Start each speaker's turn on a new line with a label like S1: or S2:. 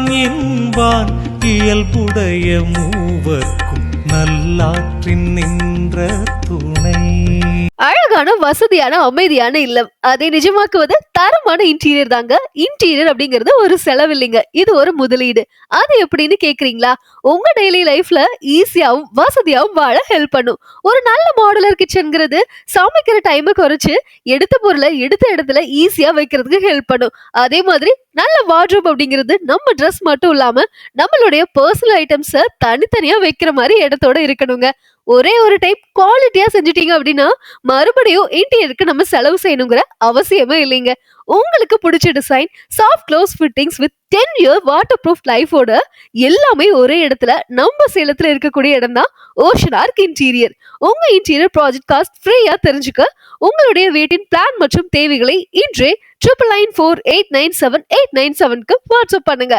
S1: நான் என்பான் இயல்புடைய மூவர்க்கும் நல்லாற்றின் நின்ற துணை.
S2: அழகான வசதியான அமைதியான இல்லம். அதை நிஜமாக்குவது தரமான இன்டீரியர் தாங்க. இன்டீரியர் அப்படிங்கிறது ஒரு செலவு இல்லைங்க. இது ஒரு முதலீடு. அது எப்படின்னு கேக்குறீங்களா? உங்க டெய்லி லைஃப்ல ஈஸியாவும் வசதியாவும் வாழ ஹெல்ப் பண்ணும். ஒரு நல்ல மாடுலர் கிச்சன்ங்கிறது சமைக்கிற டைமை குறைச்சு எடுத்த பொருளை எடுத்த இடத்துல ஈஸியா வைக்கிறதுக்கு ஹெல்ப் பண்ணும். அதே மாதிரி நல்ல வார்ட்ரோப் அப்படிங்கிறது நம்ம ட்ரெஸ் மட்டும் இல்லாம நம்மளுடைய பர்சனல் ஐட்டம்ஸை தனித்தனியா வைக்கிற மாதிரி இடத்தோட இருக்கணுங்க. ஒரே ஒரு டைப் குவாலிட்டியா செஞ்சுட்டீங்க அப்படின்னா மறுபடியும் இன்டீரியருக்கு நம்ம செலவு செய்யணுங்கிற அவசியமே இல்லைங்க. உங்களுக்கு பிடிச்ச design soft close fittings with ten year waterproof லைஃபோட எல்லாமே ஒரே இடத்துல நம்ம சேலத்தில் இருக்கக்கூடிய இடம் தான் ஓஷன் ஆர்க் இன்டீரியர் உங்க இன்டீரியர் ப்ராஜெக்ட் காஸ்ட் ஃப்ரீயா தெரிஞ்சுக்க உங்களுடைய வீட்டின் பிளான் மற்றும் தேவைகளை இன்றே triple nine four eight nine seven eight nine செவனுக்கு வாட்ஸ்அப் பண்ணுங்க.